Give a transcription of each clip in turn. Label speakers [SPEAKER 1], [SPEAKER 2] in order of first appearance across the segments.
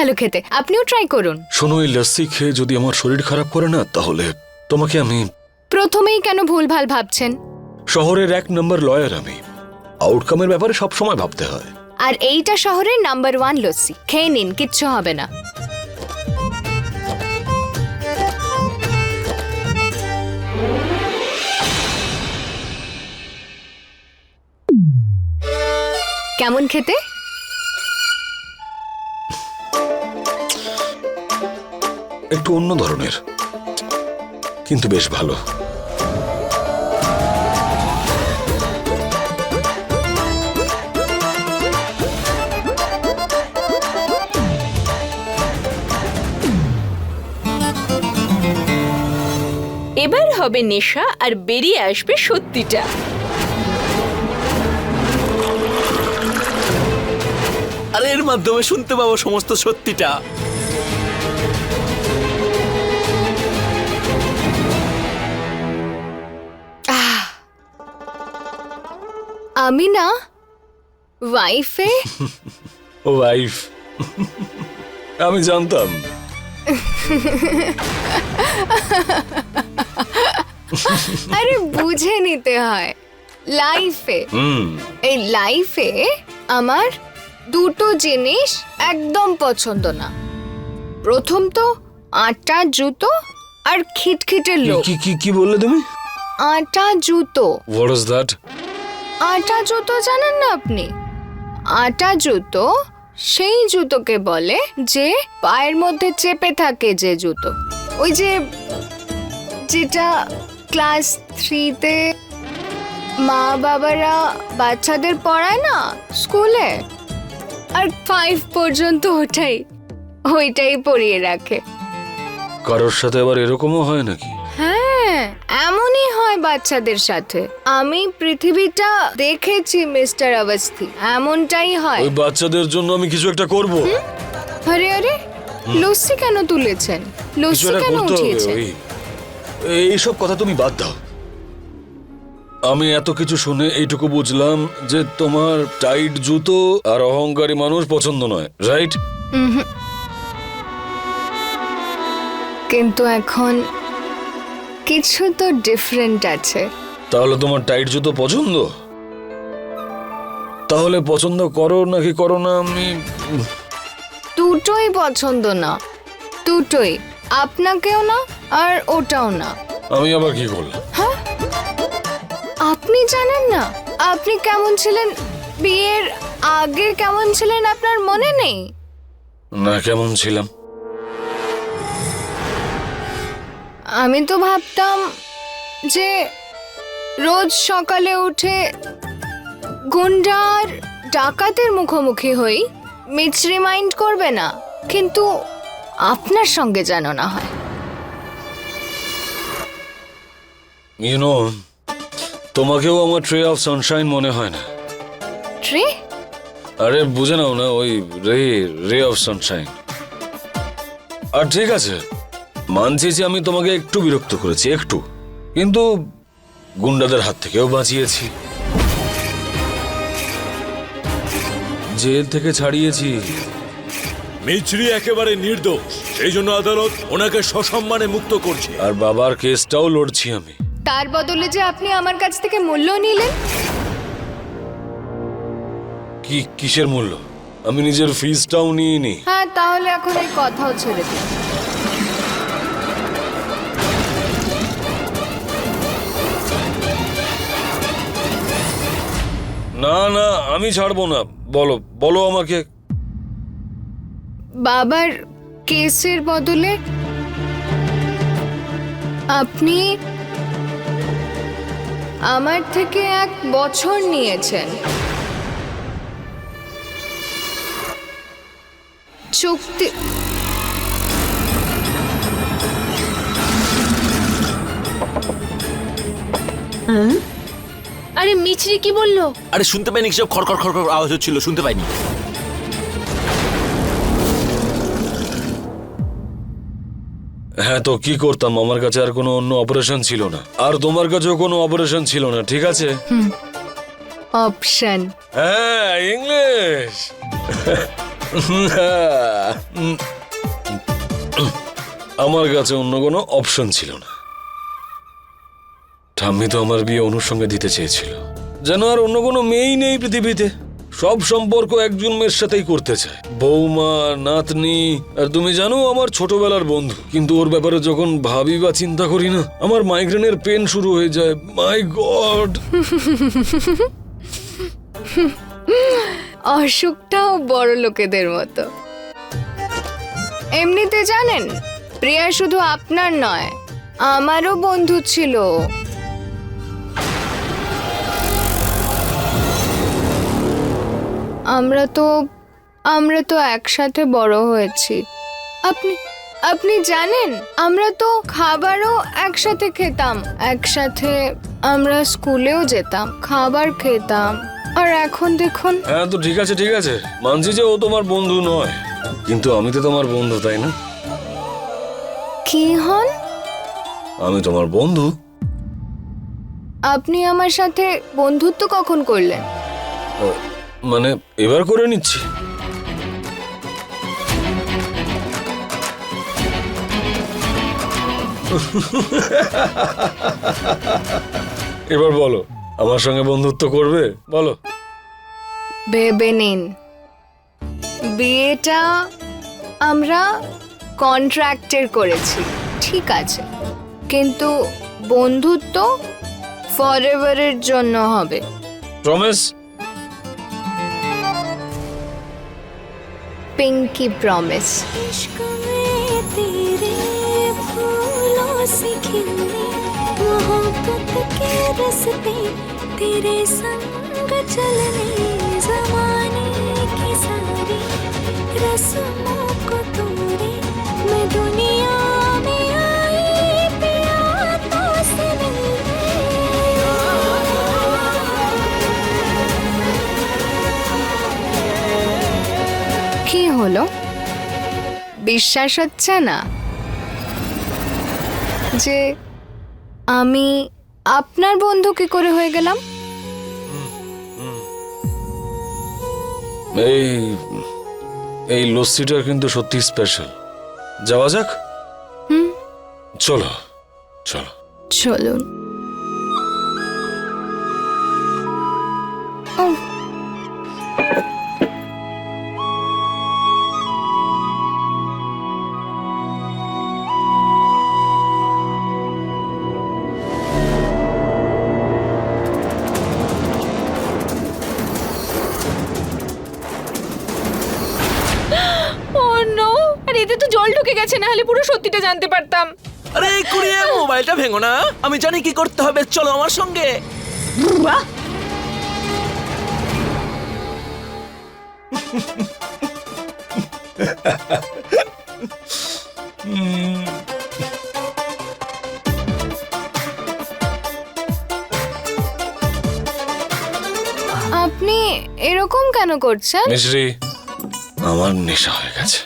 [SPEAKER 1] ভালো খেতে আপনিও ট্রাই করুন।
[SPEAKER 2] শোনো এই লস্যি খেয়ে যদি আমার শরীর খারাপ করে না তাহলে তোমাকে আমি
[SPEAKER 1] প্রথমেই কেন ভুলভাল ভাবছেন?
[SPEAKER 2] শহরের এক নম্বর লয়ার আমি। আউটকামের ব্যাপারে সব সময় ভাবতে হয়।
[SPEAKER 1] আর এইটা শহরের নাম্বার ওয়ান লস্যি। খেয়ে নিন কিচ্ছু হবে না। কেমন খেতে?
[SPEAKER 2] একটু অন্য ধরনের। কিন্তু বেশ ভালো।
[SPEAKER 3] এবার হবে নেশা আর বেরিয়ে আসবে সত্যিটা।
[SPEAKER 4] আর এর মাধ্যমে শুনতে পাবো সমস্ত সত্যিটা।
[SPEAKER 1] আমি না ওয়াইফে
[SPEAKER 2] ওয়াইফ আমি জানতাম।
[SPEAKER 1] আরে বুঝে নিতে হয়। লাইফে এই লাইফে আমার দুটো জিনিস একদম পছন্দ না। প্রথম তো আটা জুতো আর খিটখিটে লোক।
[SPEAKER 2] কি কি কি বললে তুমি?
[SPEAKER 1] আটা জুতো।
[SPEAKER 2] হোয়াট ইজ দ্যাট
[SPEAKER 1] আটা জুতো জানেন না আপনি? আটা জুতো সেই জুতোকে বলে যে পায়ের মধ্যে চেপে থাকে যে জুতো। ওই যে যেটা ক্লাস থ্রিতে মা বাবারা বাচ্চাদের পড়ায় না স্কুলে? আর ফাইভ পর্যন্ত ওটাই ওইটাই পরিয়ে রাখে।
[SPEAKER 2] কারোর সাথে আবার এরকমও হয় নাকি?
[SPEAKER 1] হ্যাঁ এমনই হয় বাচ্চাদের সাথে। আমি পৃথিবীটা দেখেছি মিস্টার অবস্থি। এমনটাই হয়।
[SPEAKER 2] ওই বাচ্চাদের জন্য আমি কিছু একটা করব।
[SPEAKER 1] আরে আরে লস্যি কেন তুলেছেন? লস্যি কেন উঠিয়েছেন?
[SPEAKER 2] এইসব কথা তুমি বাদ দাও। আমি এত কিছু শুনে এইটুকু বুঝলাম যে তোমার টাইট জুতো আর অহংকারী মানুষ পছন্দ নয় রাইট?
[SPEAKER 1] কিন্তু এখন কিছু তো ডিফারেন্ট আছে।
[SPEAKER 2] তাহলে তোমার টাইট জুতো পছন্দ? তাহলে পছন্দ করো নাকি করো না আমি
[SPEAKER 1] দুটোই পছন্দ না। দুটোই। আপনাকেও না আর ওটাও না।
[SPEAKER 2] আমি আবার কি করলাম?
[SPEAKER 1] আপনি জানেন না আপনি কেমন ছিলেন? বিয়ের আগে কেমন ছিলেন আপনার মনে নেই?
[SPEAKER 2] না কেমন ছিলাম?
[SPEAKER 1] আমি তো ভাবতাম যে রোজ সকালে উঠে গুন্ডার ডাকাতের মুখোমুখি হই মিচরি মাইন্ড করবে না কিন্তু আপনার সঙ্গে যেন না হয়।
[SPEAKER 2] ইউনো তোমাকেও আমার ট্রে অফ সানশাইন মনে হয় না।
[SPEAKER 1] ট্রে
[SPEAKER 2] আরে বুঝে নাও না ওই রে রে অফ সানশাইন আর ঠিক আছে মানছি যে আমি তোমাকে একটু বিরক্ত করেছি একটু। কিন্তু গুন্ডাদের হাত থেকেও বাঁচিয়েছি। জেল থেকে ছাড়িয়েছি।
[SPEAKER 4] মিছরি একেবারে নির্দোষ সেই জন্য আদালত ওনাকে সসম্মানে মুক্ত করছে।
[SPEAKER 2] আর বাবার কেসটাও লড়ছি আমি।
[SPEAKER 1] তার বদলে যে আপনি আমার কাছ থেকে মূল্য নিলেন?
[SPEAKER 2] কি কিসের মূল্য? আমি নিজের ফিজটাও নিইনি।
[SPEAKER 1] হ্যাঁ তাহলে এখন এই কথাও ছেড়ে দিন।
[SPEAKER 2] না না আমি ছাড়বো না। বলো বলো আমাকে।
[SPEAKER 1] বাবার কেসের বদলে আপনি আমার থেকে এক বছর নিয়েছেন। চুক্তি
[SPEAKER 3] আরে মিছরি কি বলল?
[SPEAKER 4] আরে শুনতে পাইনি কিসব খড়খড় খড়খড় আওয়াজ হচ্ছিল শুনতে পাইনি।
[SPEAKER 2] হ্যাঁ তো কি করতাম? আমার কাছে আর কোনো অন্য অপারেশন ছিল না। আর তোমার কাছেও কোনো অপারেশন ছিল না ঠিক আছে?
[SPEAKER 1] অপশন
[SPEAKER 2] হ্যাঁ ইংলিশ আমার কাছে অন্য কোনো অপশন ছিল না। ঠাম্মি তো আমার বিয়ে অনুসঙ্গে দিতে চেয়েছিল। যেন আর অন্য কোনো মেয়েই নেই পৃথিবীতে। সব সম্পর্ক একজন মেয়ের সাথেই করতে চায়। বৌমা, নাতনি, আর তুমি জানো আমার ছোটবেলার বন্ধু। কিন্তু ওর ব্যাপারে যখন ভাবি বা চিন্তা করি না, আমার মাইগ্রেনের পেন শুরু হয়ে যায়। মাই গড!
[SPEAKER 1] অসুখটাও বড় লোকেদের মতো। এমনিতে জানেন, প্রিয়া শুধু আপনার নয়, আমারও বন্ধু ছিল আমরা তো আমরা তো একসাথে বড় হয়েছি। আপনি আপনি জানেন আমরা তো খাবারও একসাথে খেতাম। একসাথে আমরা স্কুলেও যেতাম খাবার খেতাম। আর এখন দেখুন।
[SPEAKER 2] হ্যাঁ তো ঠিক আছে ঠিক আছে। মানছি যে ও তোমার বন্ধু নয়। কিন্তু আমি তো তোমার বন্ধু তাই না?
[SPEAKER 1] কি হন?
[SPEAKER 2] আমি তোমার বন্ধু।
[SPEAKER 1] আপনি আমার সাথে বন্ধুত্ব কখন করলেন?
[SPEAKER 2] আহ, মানে এবার করে নিচ্ছি। এবার বলো আমার সঙ্গে বন্ধুত্ব করবে? বলো।
[SPEAKER 1] ভেবে নিন। বিয়েটা আমরা কন্ট্রাক্টের করেছি ঠিক আছে। কিন্তু বন্ধুত্ব ফরএভারের জন্য হবে।
[SPEAKER 2] প্রমিস
[SPEAKER 5] पिंक की प्रॉमिस तेरे संग चलने जमाने की सारी रस्मों को तोड़े मैं दुनिया
[SPEAKER 1] কি হলো? বিশ্বাস হচ্ছে না যে আমি আপনার বন্ধু কি করে হয়ে গেলাম?
[SPEAKER 2] এই এই লস্যিটা কিন্তু সত্যি স্পেশাল যাওয়া যাক? চলো চলো।
[SPEAKER 1] চলুন।
[SPEAKER 3] এতে তো জল ঢুকে গেছে না হলে পুরো সত্যিটা জানতে পারতাম।
[SPEAKER 6] আরে কুড়িয়ে মোবাইলটা ভেঙো না। আমি জানি কি করতে হবে চলো আমার সঙ্গে।
[SPEAKER 1] আপনি এরকম কেন করছেন?
[SPEAKER 2] মিশ্রি আমার নেশা হয়ে গেছে।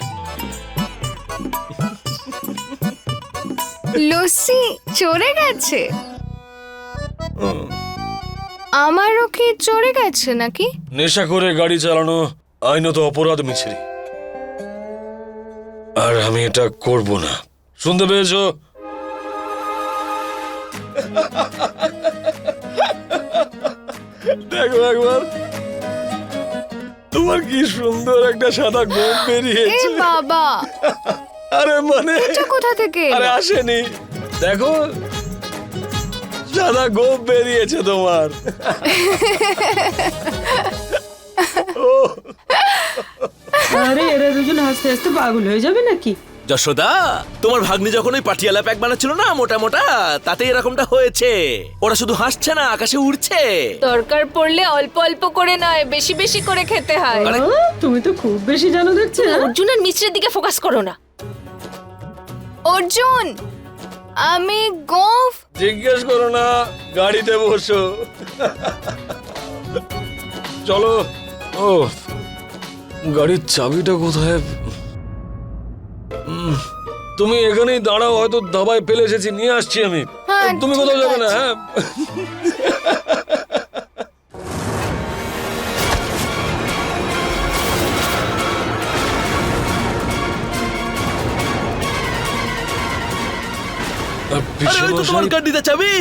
[SPEAKER 1] লস্যি চড়ে গেছে। আমারও কি চড়ে গেছে নাকি?
[SPEAKER 2] নেশা করে গাড়ি চালানো আইনত অপরাধ মিছিল। আর আমি এটা করব না। শুনতে পেয়েছ? দেখো একবার। তোমার কি সুন্দর একটা সাদা গোপ বেরিয়েছে।
[SPEAKER 1] বাবা!
[SPEAKER 2] আরে মানে
[SPEAKER 1] এটা কোথা থেকে?
[SPEAKER 2] আরে আসেনি। দেখো সাদা গোপ বেরিয়েছে তোমার।
[SPEAKER 7] আরে এরা দুজন হাসতে হাসতে পাগল হয়ে যাবে নাকি?
[SPEAKER 6] যশোদা তোমার ভাগ্নি যখন ওই পাটিয়ালা প্যাক বানাচ্ছিল না মোটা মোটা তাতে এরকমটা হয়েছে। ওরা শুধু হাসছে না আকাশে উড়ছে।
[SPEAKER 3] দরকার পড়লে অল্প অল্প করে নয় বেশি বেশি করে খেতে হয়।
[SPEAKER 7] তুমি তো খুব বেশি জানো দেখছি?
[SPEAKER 3] অর্জুন আর মিশ্রের দিকে ফোকাস করো না।
[SPEAKER 1] অর্জুন আমি গোফ।
[SPEAKER 2] জিজ্ঞেস করো না গাড়িতে বসো। চলো। ও গাড়ির চাবিটা কোথায়? তুমি এখানেই দাঁড়াও হয়তো দাবায় ফেলে এসেছি নিয়ে আসছি আমি।
[SPEAKER 1] হ্যাঁ,
[SPEAKER 2] তুমি কোথাও যাবে না হ্যাঁ?
[SPEAKER 6] আরে ওই তো তোমার গাড়িতে চাবি!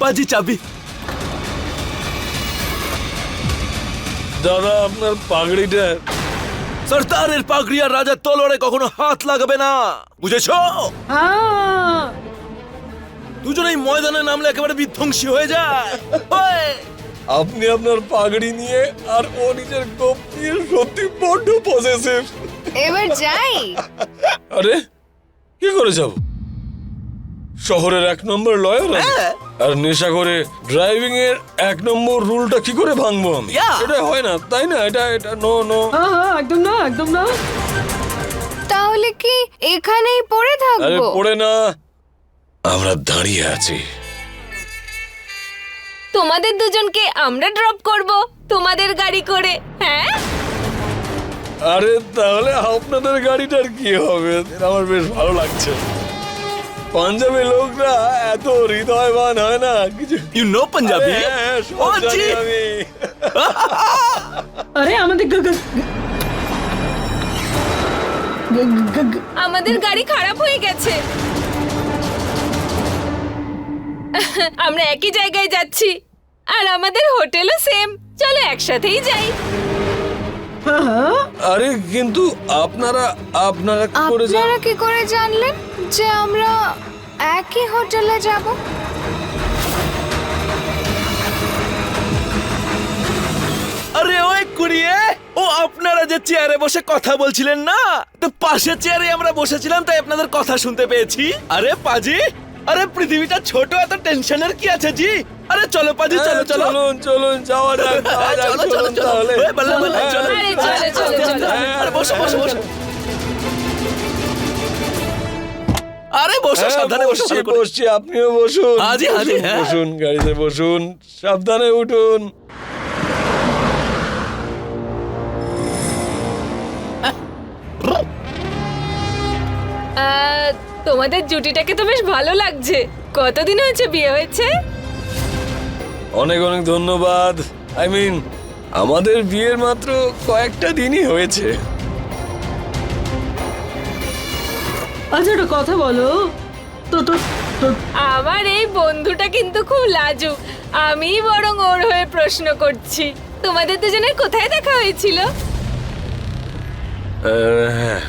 [SPEAKER 6] পাজি চাবি।
[SPEAKER 2] দাদা আপনার পাগড়িটা।
[SPEAKER 6] সর্দারের পাগড়ি আর রাজার তলোয়ারে কখনো হাত লাগাবে না। বুঝেছ?
[SPEAKER 7] হ্যাঁ।
[SPEAKER 6] দুজনেই ময়দানে নামলে একেবারে বিধ্বংসী হয়ে যায়।
[SPEAKER 2] আপনি আপনার পাগড়ি নিয়ে আর ও নিজের গোপ নিয়ে সত্যি বড্ড পজেসিভ
[SPEAKER 1] এবার যাই।
[SPEAKER 2] আরে কি করে যাব? শহরের এক নম্বর লয়ার
[SPEAKER 6] হ্যাঁ।
[SPEAKER 2] আর নেশা করে ড্রাইভিং এর এক নম্বর রুলটা কি করে ভাঙবো আমি? এটা হয় না তাই না? এটা এটা নো নো
[SPEAKER 7] হ্যাঁ হ্যাঁ একদম না একদম না।
[SPEAKER 1] তাহলে কি এখানেই পড়ে
[SPEAKER 2] আরে
[SPEAKER 1] থাকব
[SPEAKER 2] পড়ে না। আমরা দাঁড়িয়ে আছি।
[SPEAKER 3] তোমাদের দুজনকে আমরা ড্রপ করব তোমাদের গাড়ি করে হ্যাঁ?
[SPEAKER 2] আরে তাহলে আপনাদের গাড়িটার কি হবে? আমার বেশ ভালো লাগছে। পাঞ্জাবি লোকরা এত হৃদয়বান হয় না? কিছু
[SPEAKER 6] ইউ নো পাঞ্জাবি
[SPEAKER 2] আরে হ্যাঁ, সব
[SPEAKER 6] ও, জি।
[SPEAKER 7] আরে আমাদের
[SPEAKER 3] আমাদের গাড়ি খারাপ হয়ে গেছে। আমরা একই জায়গায় যাচ্ছি। আর আমাদের হোটেলও সেম চলো একসাথেই যাই।
[SPEAKER 7] হ্যাঁ হ্যাঁ।
[SPEAKER 2] আরে কিন্তু আপনারা আপনারা কি করে
[SPEAKER 1] আপনারা কি করে জানলেন? যে আমরা একই হোটেলে যাব?
[SPEAKER 6] আরে ওই কুড়িয়ে ও আপনারা যে চেয়ারে বসে কথা বলছিলেন না? তো পাশের চেয়ারে আমরা বসেছিলাম তাই আপনাদের কথা শুনতে পেয়েছি। আরে পাজি আরে পৃথিবীটা ছোট এত টেনশনের কি আছে জি? আরে চলো পাজি চলো
[SPEAKER 2] হ্যাঁ,
[SPEAKER 6] চলো
[SPEAKER 2] চলুন চলুন যাওয়া যাক যাওয়া যাক,
[SPEAKER 6] চলো চলো চলো। বল্লা, বল্লা,
[SPEAKER 2] হ্যাঁ,
[SPEAKER 6] চলো।
[SPEAKER 3] আরে চলো চলো চলো।
[SPEAKER 6] আরে বসো বসো বসো। আরে বসো
[SPEAKER 2] হ্যাঁ,
[SPEAKER 6] সাবধানে বসো
[SPEAKER 2] বসছি,
[SPEAKER 6] ভালো করে।
[SPEAKER 2] বসছি আপনিও বসুন।
[SPEAKER 6] হাজি, হাজি,
[SPEAKER 2] বসুন,
[SPEAKER 6] হ্যাঁ।
[SPEAKER 2] বসুন গাড়িতে বসুন সাবধানে উঠুন।
[SPEAKER 3] আহ, তোমাদের জুটিটাকে তো বেশ ভালো লাগছে। কতদিন হয়েছে বিয়ে হয়েছে?
[SPEAKER 2] অনেক অনেক ধন্যবাদ। আই মিন আমাদের বিয়ের মাত্র কয়েকটা দিনই হয়েছে।
[SPEAKER 7] আচ্ছা একটা কথা বলো। তো তো তো।
[SPEAKER 3] আমার এই বন্ধুটা কিন্তু খুব লাজুক। আমি বরং ওর হয়ে প্রশ্ন করছি। তোমাদের দুজনের কোথায় দেখা হয়েছিল?
[SPEAKER 2] হ্যাঁ।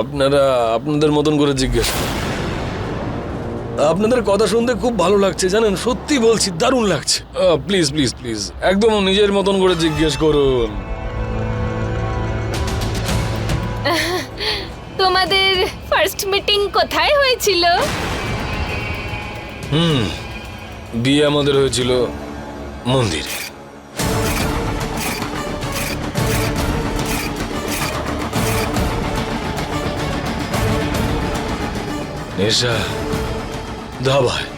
[SPEAKER 2] আপনারা আপনাদের মতন করে জিজ্ঞেস করুন। আপনাদের কথা শুনতে খুব ভালো লাগছে জানেন? সত্যি বলছি দারুণ লাগছে। প্লিজ প্লিজ প্লিজ একদম নিজের মতন করে জিজ্ঞেস করুন।
[SPEAKER 3] তোমাদের ফার্স্ট মিটিং কোথায় হয়েছিল?
[SPEAKER 2] হুম বিয়ে আমাদের হয়েছিল মন্দিরে। নেশা ধাবায়।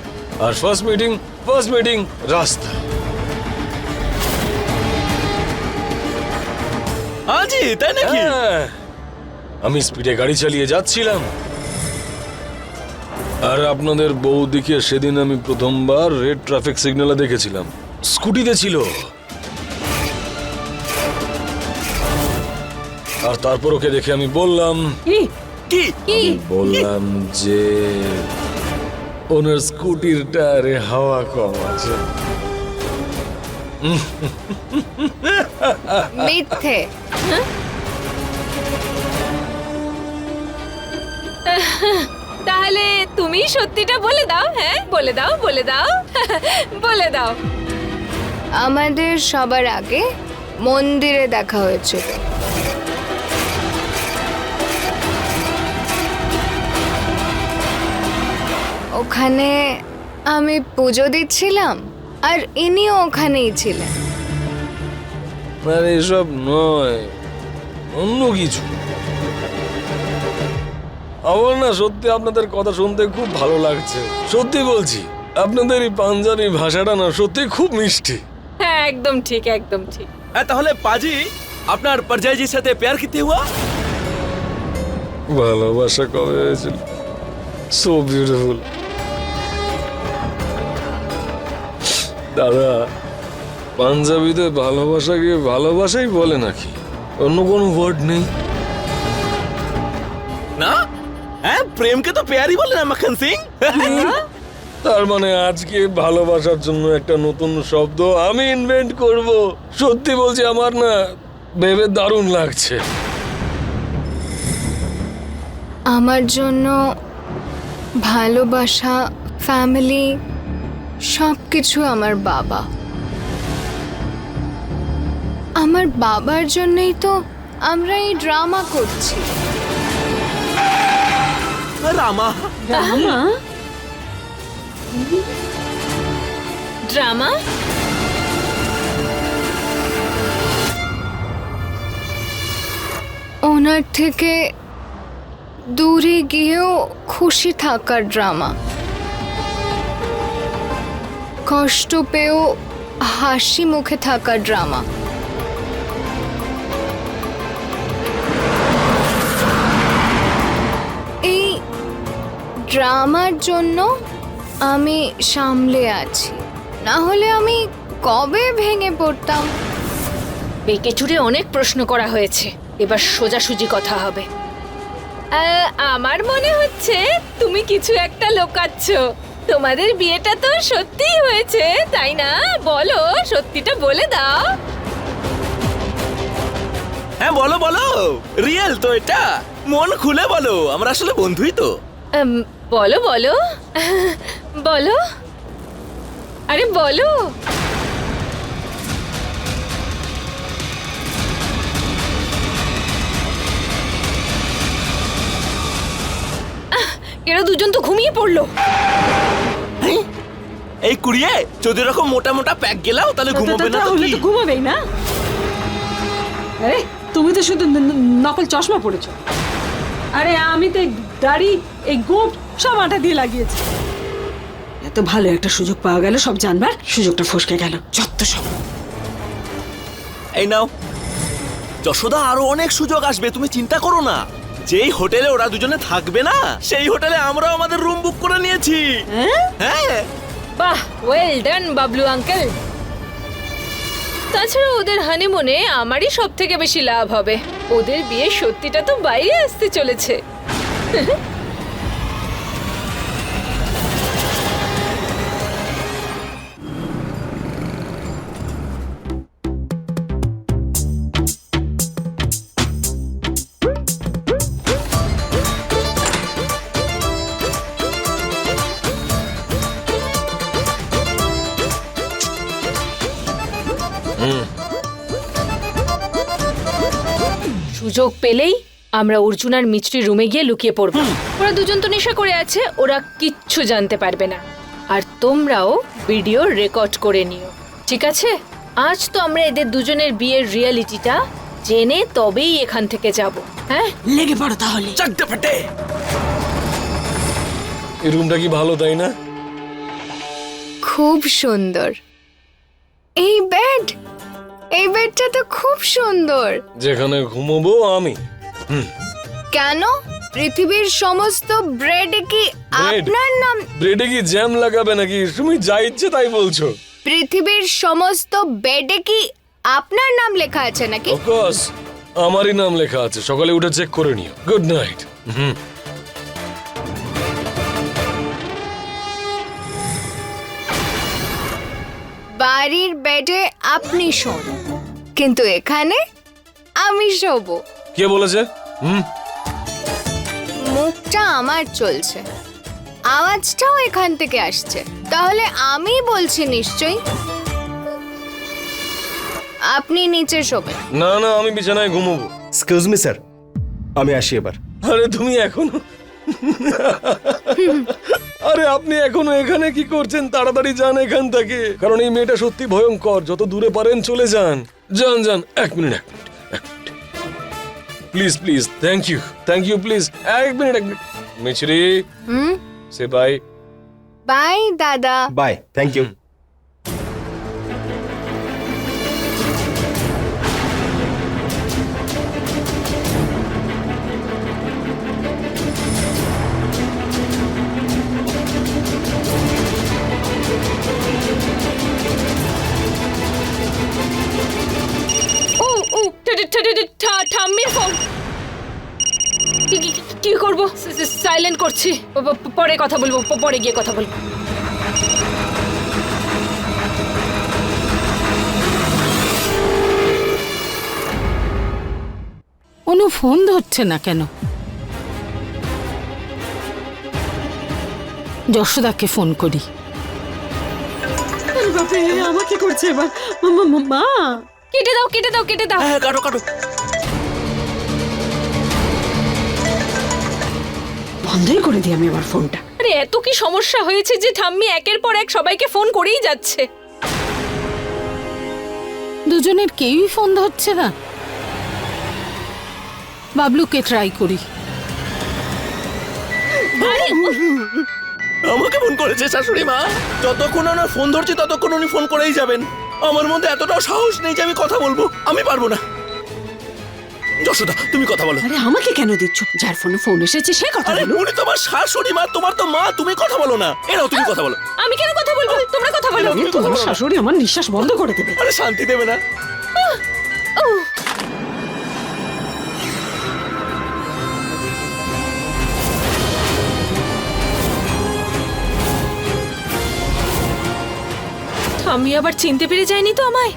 [SPEAKER 2] আর ফার্স্ট মিটিং ফার্স্ট মিটিং রাস্তায়।
[SPEAKER 6] আজি তাই নাকি?
[SPEAKER 2] হ্যাঁ, আমি স্পিডে গাড়ি চালিয়ে যাচ্ছিলাম। আর আপনাদের বৌদিকে সেদিন আমি প্রথমবার রেড ট্রাফিক সিগন্যালে দেখেছিলাম। স্কুটিতে ছিল। আর তারপর ওকে দেখে আমি বললাম
[SPEAKER 7] কি?
[SPEAKER 6] কি?
[SPEAKER 3] কি?
[SPEAKER 2] বললাম যে ওনার স্কুটির টায়ারে হাওয়া কম আছে।
[SPEAKER 1] মিথ্যে।
[SPEAKER 3] তুমি সত্যিটা বলে দাও হ্যাঁ? বলে দাও বলে দাও। বলে দাও।
[SPEAKER 1] আমাদের সবার আগে মন্দিরে দেখা হয়েছিল। ওখানে আমি পুজো দিচ্ছিলাম আর ইনিও ওখানেই ছিলেন।
[SPEAKER 2] আর এসব নয় অন্য কিছু। আমার না সত্যি আপনাদের কথা শুনতে খুব ভালো লাগছে। সত্যি বলছি আপনাদের এই পাঞ্জাবি ভাষাটা না সত্যি খুব মিষ্টি।
[SPEAKER 3] হ্যাঁ একদম ঠিক একদম ঠিক।
[SPEAKER 6] হ্যাঁ তাহলে পাজি আপনার পরজাইজির সাথে প্যার কিতে হুয়া?
[SPEAKER 2] ভালোবাসা কবে হয়েছিল? সো বিউটিফুল দাদা পাঞ্জাবিতে ভালোবাসাকে ভালোবাসাই বলে নাকি? অন্য কোনো ওয়ার্ড নেই?
[SPEAKER 6] প্রেমকে তো পেয়ারি বলে না মাখন সিং।
[SPEAKER 2] তার মানে আজকে ভালোবাসার জন্য একটা নতুন শব্দ আমি ইনভেন্ট করব। সত্যি বলছি আমার না ভেবে দারুণ লাগছে।
[SPEAKER 1] আমার জন্য ভালোবাসা ফ্যামিলি সব কিছু আমার বাবা। আমার বাবার জন্যই তো আমরা এই ড্রামা করছি।
[SPEAKER 6] রামা
[SPEAKER 7] রামা
[SPEAKER 3] ড্রামা
[SPEAKER 1] ওনার থেকে দূরে গিয়েও খুশি থাকার ড্রামা। কষ্ট পেয়েও হাসি মুখে থাকার ড্রামা। ড্রামার জন্য আমি সামলে আছি। না হলে আমি কবে ভেঙে পড়তাম?
[SPEAKER 3] বেঁকে চুরে অনেক প্রশ্ন করা হয়েছে। এবার সোজাসুজি কথা হবে। আমার মনে হচ্ছে তুমি কিছু একটা লোকাচ্ছ। তোমাদের বিয়েটা তো সত্যিই হয়েছে তাই না? বলো সত্যিটা বলে দাও।
[SPEAKER 6] হ্যাঁ বলো বলো। রিয়েল তো এটা। মন খুলে বলো আমরা আসলে বন্ধুই তো।
[SPEAKER 3] বলো বলো। বলো। আরে বলো। আহ, এরা দুজন তো ঘুমিয়ে পড়ল।
[SPEAKER 6] এই কুড়িয়ে যদি এরকম মোটা মোটা প্যাক গেলাও তাহলে ঘুমোবে না তো
[SPEAKER 7] তাহলে তো ঘুমাবেই না। আরে তুমি তো শুধু নকল চশমা পড়েছো আরে আমি তো এই দাড়ি এই গোপ সব আটা দিয়ে লাগিয়েছে। এত ভালো একটা সুযোগ পাওয়া গেল সব জানবার। সুযোগটা ফসকে গেল যত সব।
[SPEAKER 6] এই নাও। যশোদা আরও অনেক সুযোগ আসবে তুমি চিন্তা করো না। যেই হোটেলে ওরা দুজনে থাকবে না সেই হোটেলে আমরাও আমাদের রুম বুক করে নিয়েছি।
[SPEAKER 7] হ্যাঁ?
[SPEAKER 6] হ্যাঁ।
[SPEAKER 3] বাহ ওয়েল ডান বাবলু আঙ্কেল তাছাড়া ওদের হানিমুনে আমারই সব থেকে বেশি লাভ হবে। ওদের বিয়ে সত্যিটা তো বাইরে আসতে চলেছে। সুযোগ পেলেই আমরা অর্জুন আর মিছরির রুমে গিয়ে লুকিয়ে পড়ব। ওরা দুজন তো নেশা করে আছে ওরা কিচ্ছু জানতে পারবে না। আর তোমরাও ভিডিও রেকর্ড করে নিও। ঠিক আছে? আজ তো আমরা এদের দুজনের বিয়ের রিয়ালিটিটা জেনে তবেই এখান থেকে যাব। হ্যাঁ?
[SPEAKER 7] লেগে পড়ো তাহলে।
[SPEAKER 6] চাকতে ফেটে
[SPEAKER 2] এই রুমটা কি ভালো তাই না?
[SPEAKER 1] খুব সুন্দর। এই বেড এই বেডটা তো খুব সুন্দর।
[SPEAKER 2] যেখানে ঘুমোবো আমি।
[SPEAKER 1] কেন? পৃথিবীর সমস্ত ব্রেডে কি
[SPEAKER 2] Bread?
[SPEAKER 1] আপনার নাম?
[SPEAKER 2] ব্রেডে কি জ্যাম লাগাবে নাকি? তুমি যা ইচ্ছে তাই বলছো।
[SPEAKER 1] পৃথিবীর সমস্ত বেডে কি আপনার নাম লেখা আছে নাকি?
[SPEAKER 2] অফকোর্স আমারই নাম লেখা আছে। সকালে উঠে চেক করে নিও। Good night hmm.
[SPEAKER 1] বাড়ির বেডে আপনি শোন। কিন্তু এখানে আমি শোবো।
[SPEAKER 2] কে বলেছে? হুম?
[SPEAKER 1] মুখটা আমার চলছে। আওয়াজটাও এখান থেকে আসছে। তাহলে আমি বলছি নিশ্চয়ই? আপনি নিচে শোবেন।
[SPEAKER 2] না না আমি বিছানায় ঘুমোবো।
[SPEAKER 8] এক্সকিউজ মি স্যার আমি আসি এবার।
[SPEAKER 2] আরে তুমি এখনও আরে আপনি এখনও এখানে কি করছেন? তাড়াতাড়ি যান এখান থেকে। কারণ এই মেয়েটা সত্যি ভয়ঙ্কর। যত দূরে পারেন চলে যান। যান যান। এক মিনিট এক minute please please thank you thank you please এক মিনিট এক মিনিট। মিছরি।
[SPEAKER 1] হুম?
[SPEAKER 2] সে বাই
[SPEAKER 1] বাই দাদা।
[SPEAKER 8] বাই থ্যাংক ইউ
[SPEAKER 3] ফোন কি করব সাইলেন্ট করছি পরে কথা বলব পরে গিয়ে কথা বলব
[SPEAKER 9] অনু ফোন ধরছে না কেন যশোদাকে ফোন করি
[SPEAKER 7] আমার করছে এবার মা
[SPEAKER 3] কেটে দাও কেটে দাও কেটে দাও।
[SPEAKER 6] হ্যাঁ কাটো কাটো।
[SPEAKER 7] বন্ধই করে দিই আমি আমার ফোনটা।
[SPEAKER 3] আরে এত কি সমস্যা হয়েছে যে ঠাম্মি একের পর এক সবাইকে ফোন করেই যাচ্ছে?
[SPEAKER 9] দুজনের কেউই ফোন ধরছে না। বাবলুকে ট্রাই করি।
[SPEAKER 6] আমাকে ফোন করেছে শাশুড়ি মা। যতক্ষণ ওনার ফোন ধরছি ততক্ষণ উনি ফোন করেই যাবেন। আমার মধ্যে এতটাও সাহস নেই যে আমি কথা বলব। আমি পারব না। যশোদা তুমি কথা বলো।
[SPEAKER 7] আরে আমাকে কেন দিচ্ছ? যার ফোনে ফোন এসেছে সে কথা
[SPEAKER 6] আরে
[SPEAKER 7] বলো।
[SPEAKER 6] উনি তোমার শাশুড়ি মা তোমার তো মা তুমি কথা বলো না। এরাও তুমি কথা বলো।
[SPEAKER 3] আমি কেন কথা বলব? তোমরা কথা বলো।
[SPEAKER 7] আরে তোমার শাশুড়ি আমার নিঃশ্বাস বন্ধ করে দেবে।
[SPEAKER 6] আরে শান্তি দেবে না।
[SPEAKER 3] ঠাম্মি আবার চিনতে পেরে যাইনি তো আমায়?